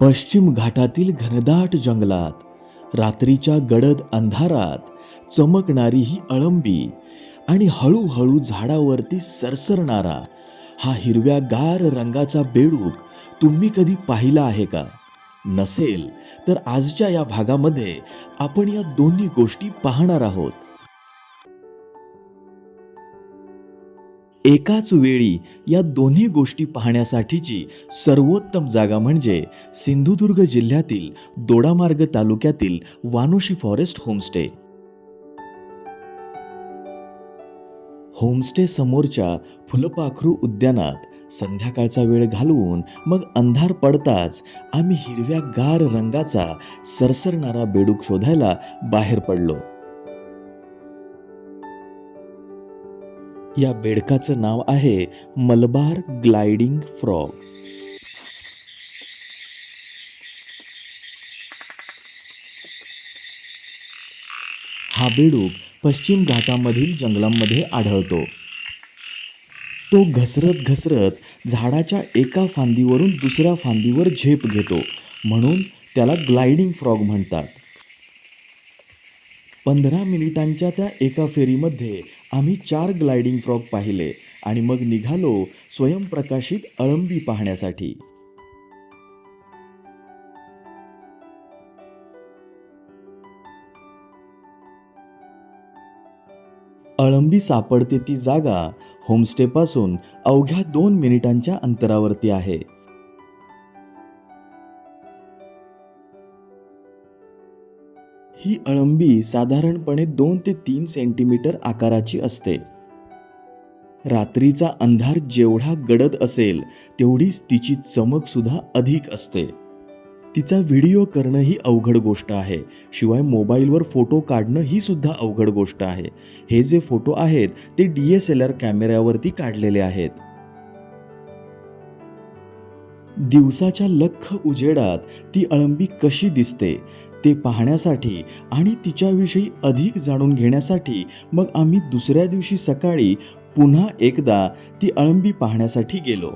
पश्चिम घाटातील घनदाट जंगलात रात्रीच्या गडद अंधारात चमकणारी ही अळंबी आणि हळूहळू झाडावरती सरसरणारा हा हिरव्या गार रंगाचा बेडूक तुम्ही कधी पाहिला आहे का? नसेल तर आजच्या या भागामध्ये आपण या दोन्ही गोष्टी पाहणार आहोत. एकाच वेळी या दोन्ही गोष्टी पाहण्यासाठीची सर्वोत्तम जागा म्हणजे सिंधुदुर्ग जिल्ह्यातील दोडामार्ग तालुक्यातील वानोशी फॉरेस्ट होमस्टे. होमस्टे समोरच्या फुलपाखरू उद्यानात संध्याकाळचा वेळ घालवून मग अंधार पडताच आम्ही हिरव्या गार रंगाचा सरसरणारा बेडूक शोधायला बाहेर पडलो. या बेडकाचं नाव आहे मलबार ग्लायडिंग फ्रॉग. हा बेडूक पश्चिम घाटामधील जंगलांमध्ये आढळतो. तो घसरत घसरत झाडाच्या एका फांदीवरून दुसऱ्या फांदीवर झेप घेतो म्हणून त्याला ग्लायडिंग फ्रॉग म्हणतात. पंधरा मिनिटांच्या त्या एका फेरीमध्ये आम्ही चार ग्लायडिंग फ्रॉग पाहिले आणि मग निघालो स्वयंप्रकाशित अळंबी पाहण्यासाठी. अळंबी सापडते ती जागा होमस्टेपासून अवघ्या दोन मिनिटांच्या अंतरावरती आहे. ही अळंबी साधारणपणे दोन ते तीन सेंटीमीटर आकाराची असते. रात्रीचा अंधार जेवढा गडद असेल तेवढीच तिची चमक सुद्धा अधिक असते. तिचा व्हिडिओ करणं ही अवघड गोष्ट आहे शिवाय मोबाईलवर फोटो काढणं ही सुद्धा अवघड गोष्ट आहे. हे जे फोटो आहेत ते डी एस एल आर कॅमेऱ्यावरती काढलेले आहेत. दिवसाच्या लख उजेडात ती अळंबी कशी दिसते ते पाहण्यासाठी आणि तिच्याविषयी अधिक जाणून घेण्यासाठी मग आम्ही दुसऱ्या दिवशी सकाळी पुन्हा एकदा ती अळंबी पाहण्यासाठी गेलो.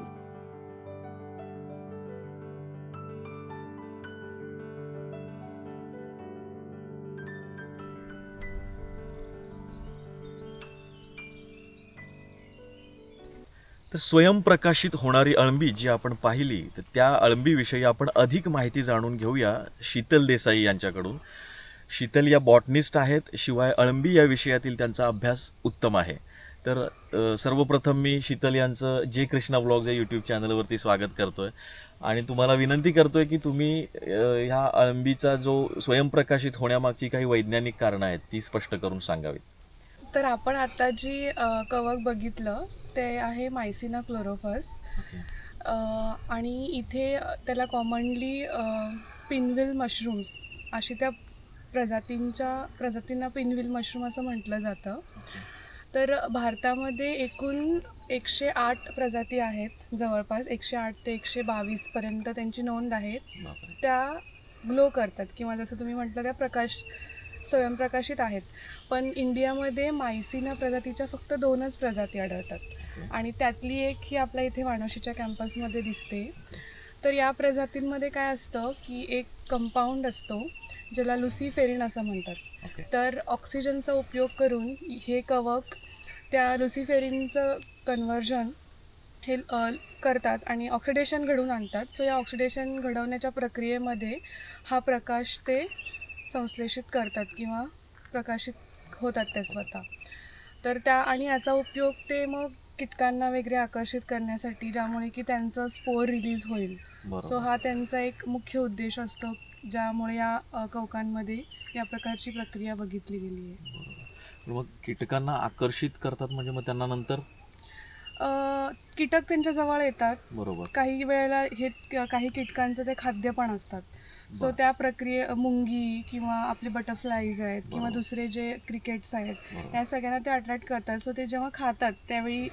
तर स्वयंप्रकाशित होणारी अळंबी जी आपण पाहिली तर त्या अळंबीविषयी आपण अधिक माहिती जाणून घेऊया शीतल देसाई यांच्याकडून. शीतल या बॉटनिस्ट आहेत शिवाय अळंबी या विषयातील त्यांचा अभ्यास उत्तम आहे. तर सर्वप्रथम मी शीतल यांचं जे कृष्णा ब्लॉग या यूट्यूब चॅनलवरती स्वागत करतोय. आणि तुम्हाला विनंती करतोय की तुम्ही ह्या अळंबीचा जो स्वयंप्रकाशित होण्यामागची काही वैज्ञानिक कारणं आहेत ती स्पष्ट करून सांगावीत. तर आपण आता जी कवक बघितलं ते आहे मायसिना क्लोरोफस आणि इथे त्याला कॉमनली पिनविल मशरूम्स अशी त्या प्रजातींच्या प्रजातींना पिनविल मशरूम असं म्हटलं जातं. तर भारतामध्ये एकूण एकशे आठ प्रजाती आहेत जवळपास एकशे आठ ते एकशे बावीसपर्यंत त्यांची नोंद आहे. त्या ग्लो करतात किंवा जसं तुम्ही म्हटलं त्या प्रकाश स्वयंप्रकाशित आहेत. पण इंडियामध्ये मायसिना प्रजातीच्या फक्त दोनच प्रजाती आढळतात. आणि त्यातली एक ही आपल्या इथे वानोशीच्या कॅम्पसमध्ये दिसते. तर या प्रजातींमध्ये काय असतं की एक कंपाऊंड असतो ज्याला लुसीफेरिन असं म्हणतात. तर ऑक्सिजनचा उपयोग करून हे कवक त्या लुसिफेरिनचं कन्व्हर्जन हे करतात आणि ऑक्सिडेशन घडवून आणतात. सो या ऑक्सिडेशन घडवण्याच्या प्रक्रियेमध्ये हा प्रकाश ते संश्लेषित करतात किंवा प्रकाशित होतात ते स्वतः. तर त्या आणि याचा उपयोग ते मग कीटकांना वगैरे आकर्षित करण्यासाठी ज्यामुळे की त्यांचं स्पोर रिलीज होईल. सो हा त्यांचा एक मुख्य उद्देश असतो ज्यामुळे या कवकांमध्ये या प्रकारची प्रक्रिया बघितली गेली आहे. मग कीटकांना आकर्षित करतात म्हणजे मग त्यांना नंतर? कीटक त्यांच्या जवळ येतात. बरोबर. काही वेळेला हे काही कीटकांचं ते खाद्य पण असतात. सो. त्या प्रक्रिये मुंगी किंवा आपले बटरफ्लाईज आहेत किंवा. दुसरे जे क्रिकेट्स आहेत. या सगळ्यांना ते अट्रॅक्ट करतात सो ते जेव्हा खातात त्यावेळी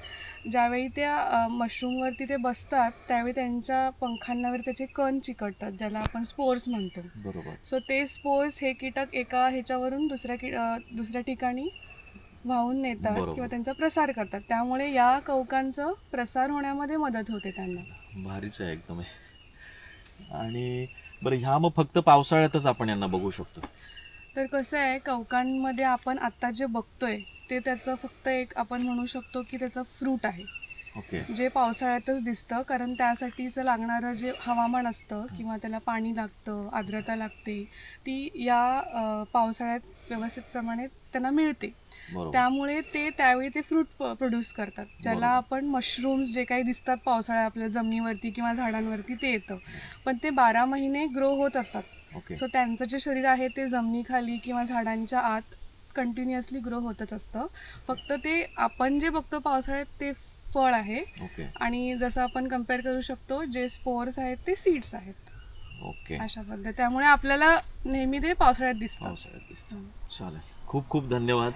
ज्यावेळी त्या मशरूमवरती ते बसतात त्यावेळी त्यांच्या पंखांवर त्याचे कण चिकटतात ज्याला आपण स्पोर्स म्हणतो बरोबर सो ते स्पोर्स हे कीटक एका ह्याच्यावरून दुसऱ्या की दुसऱ्या ठिकाणी वाहून नेतात. किंवा त्यांचा प्रसार करतात त्यामुळे या कवकांचं प्रसार होण्यामध्ये मदत होते त्यांना भारीच आहे एकदम. आणि बरं ह्या मग फक्त पावसाळ्यातच आपण यांना बघू शकतो. तर कसं आहे कवकांमध्ये आपण आत्ता जे बघतोय ते त्याचं फक्त एक आपण म्हणू शकतो की त्याचं फ्रूट आहे. ओके. जे पावसाळ्यातच दिसतं कारण त्यासाठीचं लागणारं जे हवामान असतं किंवा त्याला पाणी लागतं आर्द्रता लागते ती या अ, पावसाळ्यात व्यवस्थित प्रमाणे त्यांना मिळते. त्यामुळे ते त्यावेळी ते फ्रूट प्रोड्यूस करतात. ज्याला. आपण मशरूम्स जे काही दिसतात पावसाळ्यात आपल्या जमिनीवरती किंवा झाडांवरती ते येतं. पण ते बारा महिने ग्रो होत असतात. सो त्यांचं जे शरीर आहे ते जमिनीखाली किंवा झाडांच्या आत कंटिन्युअसली ग्रो होतच असतं. फक्त ते आपण जे बघतो पावसाळ्यात ते फळ आहे. आणि जसं आपण कंपेअर करू शकतो जे स्पोर्स आहेत ते सीड्स आहेत. ओके. अशा पद्धती त्यामुळे आपल्याला नेहमी ते पावसाळ्यात दिसतं. पावसाळ्यात दिसतं. चालेल. खूप खूप धन्यवाद.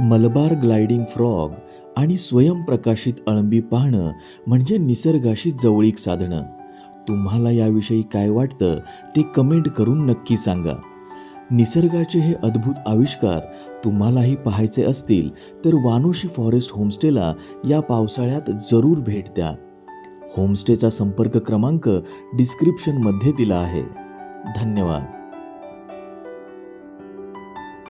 मलबार ग्लायडिंग फ्रॉग आणि स्वयंप्रकाशित अळंबी पाहणं म्हणजे निसर्गाशी जवळीक साधणं. तुम्हाला याविषयी काय वाटतं ते कमेंट करून नक्की सांगा. निसर्गाचे हे अद्भुत आविष्कार तुम्हालाही पाहायचे असतील तर वानोशी फॉरेस्ट होमस्टेला या पावसाळ्यात जरूर भेट द्या. होमस्टेचा संपर्क क्रमांक डिस्क्रिप्शनमध्ये दिला आहे. धन्यवाद.